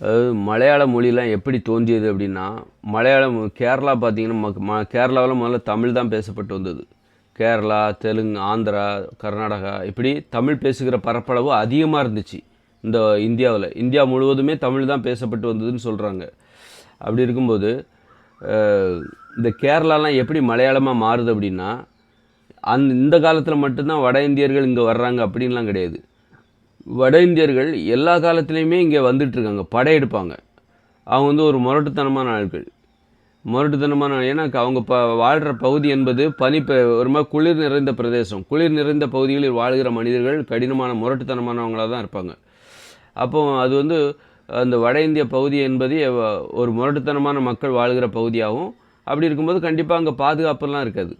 அதாவது மலையாள மொழிலாம் எப்படி தோன்றியது அப்படின்னா மலையாளம் கேரளா பார்த்தீங்கன்னா மக் ம கேரளாவில் முதல்ல தமிழ் தான் பேசப்பட்டு வந்தது. கேரளா தெலுங்கு ஆந்திரா கர்நாடகா இப்படி தமிழ் பேசுகிற பரப்பளவு அதிகமாக இருந்துச்சு. இந்த இந்தியாவில். இந்தியா முழுவதுமே தமிழ் தான் பேசப்பட்டு வந்ததுன்னு சொல்கிறாங்க அப்படி இருக்கும்போது இந்த கேரளாலாம் எப்படி மலையாளமாக மாறுது அப்படின்னா அந் இந்த காலத்தில் மட்டும்தான் வட இந்தியர்கள் இங்கே வர்றாங்க அப்படின்லாம் கிடையாது. வட இந்தியர்கள் எல்லா காலத்துலேயுமே இங்கே வந்துட்டுருக்காங்க படையெடுப்பாங்க அவங்க வந்து ஒரு முரட்டுத்தனமான ஆட்கள். முரட்டுத்தனமான ஏன்னா அவங்க ப வாழ்கிற பகுதி என்பது பனி ஒரு மாதிரி குளிர் நிறைந்த பிரதேசம். குளிர் நிறைந்த பகுதிகளில் வாழ்கிற மனிதர்கள் கடினமான முரட்டுத்தனமானவங்களாக தான் இருப்பாங்க. அப்போ அது வந்து அந்த வட இந்திய பகுதி என்பது ஒரு முரட்டுத்தனமான மக்கள் வாழ்கிற பகுதியாகவும் அப்படி இருக்கும்போது கண்டிப்பாக அங்கே பாதுகாப்பெல்லாம் இருக்காது.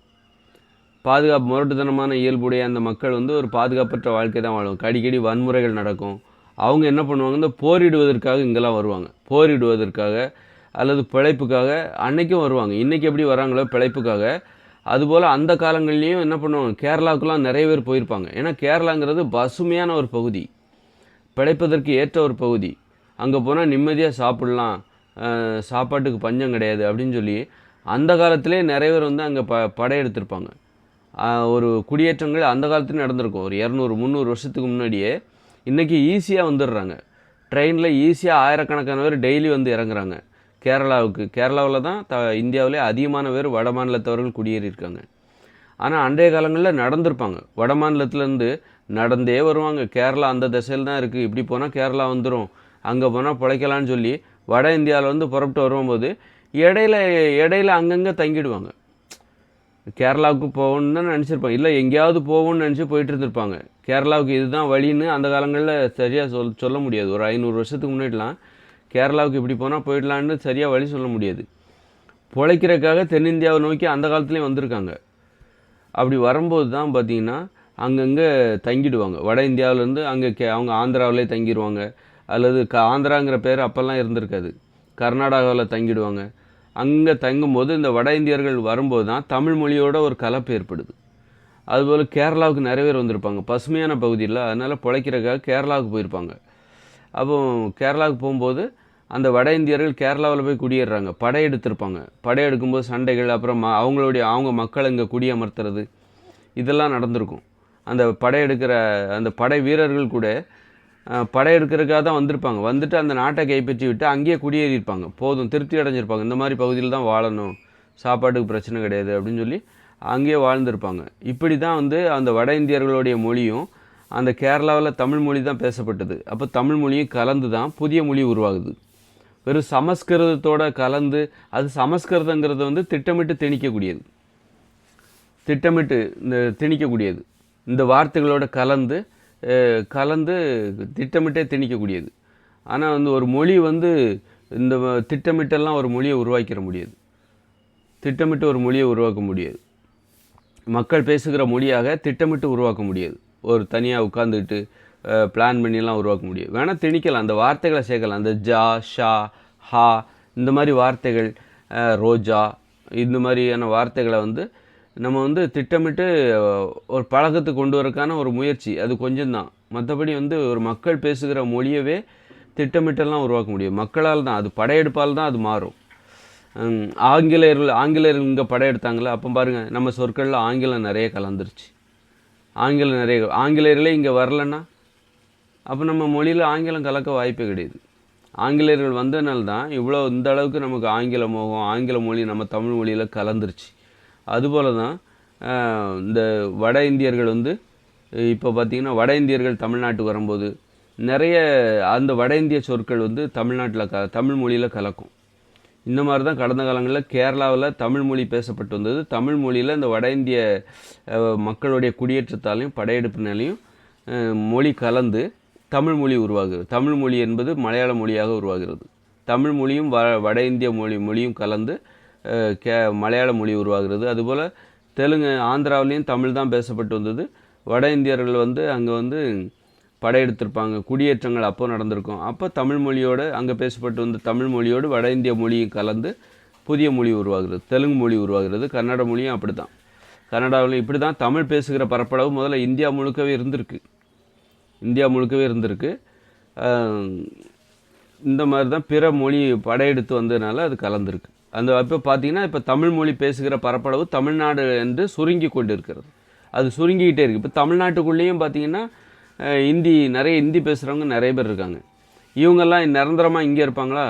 பாதுகாப்பு முரட்டுத்தனமான இயல்புடைய அந்த மக்கள் வந்து ஒரு பாதுகாப்பற்ற வாழ்க்கை தான் வாழும் அடிக்கடி வன்முறைகள் நடக்கும். அவங்க என்ன பண்ணுவாங்கன்னா போரிடுவதற்காக இங்கெல்லாம் வருவாங்க. போரிடுவதற்காக அல்லது பிழைப்புக்காக அன்னைக்கும் வருவாங்க. இன்றைக்கி எப்படி வராங்களோ பிழைப்புக்காக. அதுபோல் அந்த காலங்கள்லேயும் என்ன பண்ணுவாங்க? கேரளாவுக்குலாம் நிறைய பேர் போயிருப்பாங்க. ஏன்னா கேரளாங்கிறது பசுமையான ஒரு பகுதி. பிழைப்பதற்கு ஏற்ற ஒரு பகுதி. அங்கே போனால் நிம்மதியாக சாப்பிட்லாம். சாப்பாட்டுக்கு பஞ்சம் கிடையாது அப்படின்னு சொல்லி அந்த காலத்திலே நிறைய பேர் வந்து அங்கே ப படையெடுத்திருப்பாங்க. ஒரு குடியேற்றங்கள் அந்த காலத்துலேயும் நடந்திருக்கும். ஒரு இரநூறு முந்நூறு வருஷத்துக்கு முன்னாடியே இன்றைக்கி ஈஸியாக வந்துடுறாங்க. ட்ரெயினில் ஈஸியாக ஆயிரக்கணக்கான பேர் டெய்லி வந்து இறங்குறாங்க. கேரளாவுக்கு கேரளாவில் தான் த இந்தியாவிலே அதிகமான பேர் வட மாநிலத்தவர்கள் குடியேறியிருக்காங்க ஆனால் அன்றைய காலங்களில் நடந்திருப்பாங்க. வட மாநிலத்துலேருந்து நடந்தே வருவாங்க. கேரளா அந்த திசையில் தான் இருக்குது இப்படி போனால் கேரளா வந்துடும் அங்கே போனால் பிழைக்கலான்னு சொல்லி வட இந்தியாவில் வந்து புறப்பட்டு வரும்போது இடையில இடையில அங்கங்கே தங்கிடுவாங்க. கேரளாவுக்கு போகணுன்னு தான் நினச்சிருப்பாங்க. இல்லை எங்கேயாவது போகணும்னு நினச்சி போயிட்டு இருந்திருப்பாங்க. கேரளாவுக்கு இதுதான் வழின்னு அந்த காலங்களில் சரியாக சொல் சொல்ல முடியாது. ஒரு ஐநூறு வருஷத்துக்கு முன்னாடிலாம் கேரளாவுக்கு இப்படி போனால் போயிடலான்னு சரியாக வழி சொல்ல முடியாது. பிழைக்கிறதுக்காக தென்னிந்தியாவை நோக்கி அந்த காலத்துலேயும் வந்திருக்காங்க. அப்படி வரும்போது தான் பார்த்திங்கன்னா அங்கங்கே தங்கிடுவாங்க. வட இந்தியாவிலேருந்து அங்கே கே அவங்க ஆந்திராவிலே தங்கிடுவாங்க அல்லது க ஆந்திராங்கிற பேர் அப்போல்லாம் இருந்திருக்காது. கர்நாடகாவில் தங்கிடுவாங்க. அங்கே தங்கும்போது இந்த வட இந்தியர்கள் வரும்போது தான் தமிழ் மொழியோட ஒரு கலப்பு ஏற்படுது. அதுபோல் கேரளாவுக்கு நிறைய பேர் வந்திருப்பாங்க. பசுமையான பகுதியில் அதனால் பிழைக்கிறதுக்காக கேரளாவுக்கு போயிருப்பாங்க. அப்போ கேரளாவுக்கு போகும்போது அந்த வட இந்தியர்கள் கேரளாவில் போய் குடியேறுறாங்க படையெடுத்திருப்பாங்க படையெடுக்கும்போது சண்டைகள் அப்புறம் அவங்களுடைய அவங்க மக்களை இங்கே குடியமர்த்துறது இதெல்லாம் நடந்திருக்கும். அந்த படையெடுக்கிற அந்த படை வீரர்கள் கூட படையெடுக்கிறதுக்காக தான் வந்திருப்பாங்க. வந்துட்டு அந்த நாட்டை கைப்பற்றி விட்டு அங்கேயே குடியேறியிருப்பாங்க. போதும் திருப்தி அடைஞ்சிருப்பாங்க. இந்த மாதிரி பகுதியில் தான் வாழணும். சாப்பாட்டுக்கு பிரச்சனை கிடையாது அப்படின்னு சொல்லி அங்கேயே வாழ்ந்திருப்பாங்க. இப்படி தான் வந்து அந்த வட இந்தியர்களுடைய மொழியும் அந்த கேரளாவில் தமிழ் மொழி தான் பேசப்பட்டது. அப்போ தமிழ் மொழியும் கலந்து தான் புதிய மொழி உருவாகுது. வெறும் சமஸ்கிருதத்தோட கலந்து அது சமஸ்கிருதங்கிறது வந்து திட்டமிட்டு திணிக்கக்கூடியது. திட்டமிட்டு இந்த திணிக்கக்கூடியது. இந்த வார்த்தைகளோட கலந்து கலந்து திட்டமிட்டே திணிக்கக்கூடியது. ஆனால் வந்து ஒரு மொழி வந்து இந்த திட்டமிட்டெல்லாம் ஒரு மொழியை உருவாக்கிட முடியாது. திட்டமிட்டு ஒரு மொழியை உருவாக்க முடியாது. மக்கள் பேசுகிற மொழியாக திட்டமிட்டு உருவாக்க முடியாது. ஒரு தனியாக உட்காந்துக்கிட்டு பிளான் பண்ணிலாம் உருவாக்க முடியும் வேணால் திணிக்கலாம். அந்த வார்த்தைகளை சேர்க்கலாம். அந்த ஜா ஷா ஹா இந்த மாதிரி வார்த்தைகள் ரோஜா இந்த மாதிரியான வார்த்தைகளை வந்து நம்ம வந்து திட்டமிட்டு ஒரு பழக்கத்துக்கு கொண்டு வரக்கான ஒரு முயற்சி. அது கொஞ்சம்தான். மற்றபடி வந்து ஒரு மக்கள் பேசுகிற மொழியவே திட்டமிட்டெல்லாம் உருவாக்க முடியும். மக்களால் தான் அது படையெடுப்பால் தான் அது மாறும். ஆங்கிலேயர்கள் ஆங்கிலேயர்கள் இங்கே படையெடுத்தாங்களே? அப்போ பாருங்கள் நம்ம சொற்களில் ஆங்கிலம் நிறைய கலந்துருச்சு. ஆங்கிலம் நிறைய ஆங்கிலேயர்களே இங்கே வரலன்னா அப்போ நம்ம மொழியில் ஆங்கிலம் கலக்க வாய்ப்பே கிடையாது. ஆங்கிலேயர்கள் வந்ததுனால தான் இவ்வளோ இந்த அளவுக்கு நமக்கு ஆங்கில மோகம் ஆங்கில மொழி நம்ம தமிழ் மொழியில் கலந்துருச்சு. அதுபோல தான் இந்த வட இந்தியர்கள் வந்து இப்போ பார்த்திங்கன்னா வட இந்தியர்கள் தமிழ்நாட்டுக்கு வரும்போது நிறைய அந்த வட இந்திய சொற்கள் வந்து தமிழ்நாட்டில் க தமிழ் மொழியில் கலக்கும். இந்த மாதிரி தான் கடந்த காலங்களில் கேரளாவில் தமிழ் மொழி பேசப்பட்டு வந்தது. தமிழ் மொழியில் இந்த வட இந்திய மக்களுடைய குடியேற்றத்தாலையும் படையெடுப்பினாலையும் மொழி கலந்து தமிழ் மொழி உருவாகிறது தமிழ் மொழி என்பது மலையாள மொழியாக உருவாகிறது. தமிழ் மொழியும் வ வட இந்திய மொழி மொழியும் கலந்து கே மலையாள மொழி உருவாகிறது. அதுபோல் தெலுங்கு ஆந்திராவிலையும் தமிழ் தான் பேசப்பட்டு வந்தது. வட இந்தியர்கள் வந்து அங்கே வந்து படையெடுத்திருப்பாங்க. குடியேற்றங்கள் அப்போ நடந்திருக்கும். அப்போ தமிழ் மொழியோடு அங்கே பேசப்பட்டு வந்த தமிழ் மொழியோடு வட இந்திய மொழியும் கலந்து புதிய மொழி உருவாகிறது. தெலுங்கு மொழி உருவாகிறது. கன்னட மொழியும் அப்படி தான் கன்னடாவில் இப்படி தான் தமிழ் பேசுகிற பரப்பளவு முதல்ல இந்தியா முழுக்கவே இருந்திருக்கு. இந்தியா முழுக்கவே இருந்திருக்கு. இந்த மாதிரி தான் பிற மொழி படையெடுத்து வந்ததுனால அது கலந்துருக்கு. அந்த இப்போ பார்த்தீங்கன்னா இப்போ தமிழ் மொழி பேசுகிற பரப்பளவு தமிழ்நாடு என்று சுருங்கி கொண்டு இருக்கிறது அது சுருங்கிக்கிட்டே இருக்குது இப்போ தமிழ்நாட்டுக்குள்ளேயும் பார்த்தீங்கன்னா ஹிந்தி இந்தி நிறைய ஹிந்தி பேசுகிறவங்க நிறைய பேர் இருக்காங்க. இவங்கெல்லாம் நிரந்தரமாக இங்கே இருப்பாங்களா?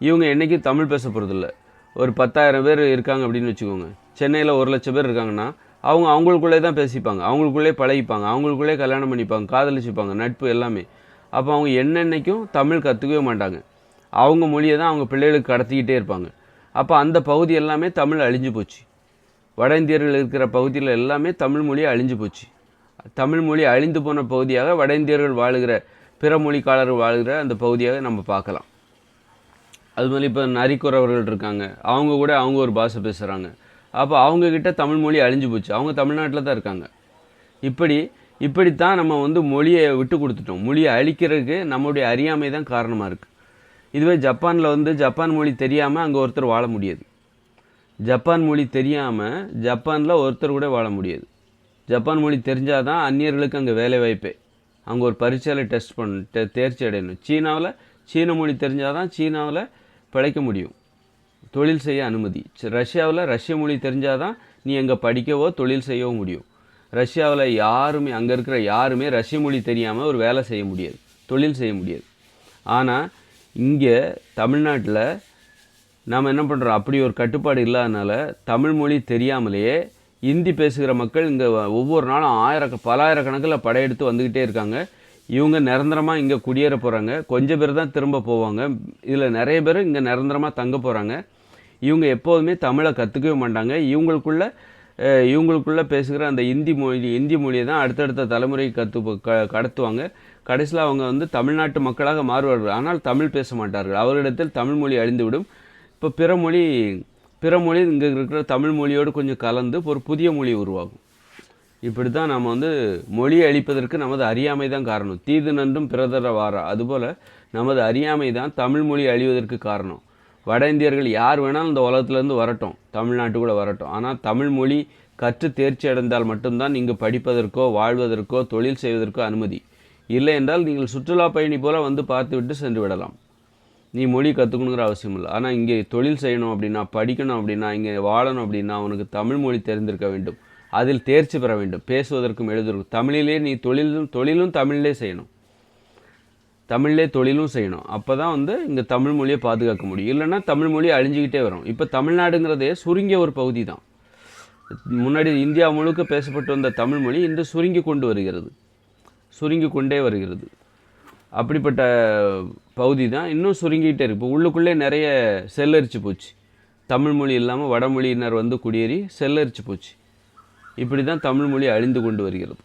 இவங்க என்றைக்கும் தமிழ் பேச போகிறதில்ல ஒரு பத்தாயிரம் பேர் இருக்காங்க அப்படின்னு வச்சுக்கோங்க. சென்னையில் ஒரு லட்சம் பேர் இருக்காங்கன்னா அவங்க அவங்களுக்குள்ளே தான் பேசிப்பாங்க. அவங்களுக்குள்ளே பழகிப்பாங்க. அவங்களுக்குள்ளே கல்யாணம் பண்ணிப்பாங்க காதலிச்சுப்பாங்க நட்பு எல்லாமே. அப்போ அவங்க என்னென்னைக்கும் தமிழ் கற்றுக்கவே மாட்டாங்க. அவங்க மொழியை தான் அவங்க பிள்ளைகளுக்கு கடத்திக்கிட்டே இருப்பாங்க. அப்போ அந்த பகுதி எல்லாமே தமிழ் அழிஞ்சு போச்சு. வட இந்தியர்கள் இருக்கிற பகுதியில் எல்லாமே தமிழ் மொழி அழிஞ்சு போச்சு. தமிழ் மொழி அழிந்து போன பகுதியாக வட இந்தியர்கள் வாழுகிற பிற மொழிக்காரர்கள் வாழுகிற அந்த பகுதியாக நம்ம பார்க்கலாம். அது மாதிரி இப்போ நரிக்குறவர்கள் இருக்காங்க. அவங்க கூட அவங்க ஒரு பாஷை பேசுகிறாங்க அப்போ அவங்கக்கிட்ட தமிழ் மொழி அழிஞ்சு போச்சு. அவங்க தமிழ்நாட்டில் தான் இருக்காங்க. இப்படி இப்படித்தான் நம்ம வந்து மொழியை விட்டு கொடுத்துட்டோம். மொழியை அழிக்கிறதுக்கு நம்மளுடைய அறியாமை தான் காரணமாக இருக்குது இதுவே ஜப்பானில் வந்து ஜப்பான் மொழி தெரியாமல் அங்கே ஒருத்தர் வாழ முடியாது. ஜப்பான் மொழி தெரியாமல் ஜப்பானில் ஒருத்தர் கூட வாழ முடியாது. ஜப்பான் மொழி தெரிஞ்சால் தான் அந்நியர்களுக்கு அங்கே வேலை வாய்ப்பே. அங்கே ஒரு பரீட்சையில் டெஸ்ட் பண்ண டெ தேர்ச்சி அடையணும். சீனாவில் சீன மொழி தெரிஞ்சால் தான் சீனாவில் பிழைக்க முடியும். தொழில் செய்ய அனுமதி. ரஷ்யாவில் ரஷ்ய மொழி தெரிஞ்சால் தான் நீ அங்கே படிக்கவோ தொழில் செய்யவோ முடியும். ரஷ்யாவில் யாருமே அங்கே இருக்கிற யாருமே ரஷ்ய மொழி தெரியாமல் ஒரு வேலை செய்ய முடியாது. தொழில் செய்ய முடியாது. ஆனால் இங்கே தமிழ்நாட்டில் நாம் என்ன பண்ணுறோம் அப்படி ஒரு கட்டுப்பாடு இல்லாதனால தமிழ் மொழி தெரியாமலேயே இந்தி பேசுகிற மக்கள் இங்கே ஒவ்வொரு நாளும் ஆயிரக்க பலாயிரக்கணக்கில் படையெடுத்து வந்துக்கிட்டே இருக்காங்க. இவங்க நிரந்தரமாக இங்கே குடியேற போகிறாங்க கொஞ்சம் பேர் தான் திரும்ப போவாங்க. இதில் நிறைய பேர் இங்கே நிரந்தரமாக தங்க போகிறாங்க இவங்க எப்போதுமே தமிழை கற்றுக்கவே மாட்டாங்க. இவங்களுக்குள்ள இவங்களுக்குள்ளே பேசுகிற அந்த இந்தி மொழி இந்தி மொழியை தான் அடுத்தடுத்த தலைமுறை கற்று க கடத்துவாங்க. கடைசியில் அவங்க வந்து தமிழ்நாட்டு மக்களாக மாறுவார்கள். ஆனால் தமிழ் பேச மாட்டார்கள். அவர்களிடத்தில் தமிழ் மொழி அழிந்துவிடும். இப்போ பிற மொழி பிற மொழி இங்கே இருக்கிற தமிழ் மொழியோடு கொஞ்சம் கலந்து ஒரு புதிய மொழி உருவாகும். இப்படி தான் நம்ம வந்து மொழி அழிப்பதற்கு நமது அறியாமை தான் காரணம். தீது நன்றும் பிறதர வாரா. அதுபோல் நமது அறியாமை தான் தமிழ் மொழி அழிவதற்கு காரணம். வட இந்தியர்கள் யார் வேணாலும் இந்த உலகத்துலேருந்து வரட்டும் தமிழ்நாட்டுக்குள்ளே வரட்டும். ஆனால் தமிழ் மொழி கற்று தேர்ச்சி அடைந்தால் மட்டும்தான் இங்கு படிப்பதற்கோ வாழ்வதற்கோ தொழில் செய்வதற்கோ அனுமதி. இல்லை என்றால் நீங்கள் சுற்றுலா பயணி போல வந்து பார்த்துவிட்டு சென்று விடலாம். நீ மொழி கற்றுக்கணுங்கிற அவசியம் இல்லை. ஆனால் இங்கே தொழில் செய்யணும் அப்படின்னா படிக்கணும் அப்படின்னா இங்கே வாழணும் அப்படின்னா அவனுக்கு தமிழ் மொழி தெரிந்திருக்க வேண்டும். அதில் தேர்ச்சி பெற வேண்டும். பேசுவதற்கும் எழுதுவதற்கும். தமிழிலே நீ தொழிலும் தொழிலும் தமிழிலே செய்யணும். தமிழ்லே தொழிலும் செய்யணும். அப்போ தான் வந்து இங்கே தமிழ் மொழியை பாதுகாக்க முடியும். இல்லைன்னா தமிழ் மொழி அழிஞ்சிக்கிட்டே வரும். இப்போ தமிழ்நாடுங்கிறதே சுருங்கிய ஒரு பகுதி தான் முன்னாடி இந்தியா முழுக்க பேசப்பட்டு வந்த தமிழ் மொழி இன்று சுருங்கி கொண்டு வருகிறது. சுருங்கி கொண்டே வருகிறது. அப்படிப்பட்ட பகுதி தான் இன்னும் சுருங்கிக்கிட்டே இருக்குது இப்போ உள்ளுக்குள்ளே நிறைய செல்லரிச்சு போச்சு. தமிழ் மொழி இல்லாமல் வடமொழியினர் வந்து குடியேறி செல்லரிச்சு போச்சு. இப்படி தான் தமிழ் மொழி அழிந்து கொண்டு வருகிறது.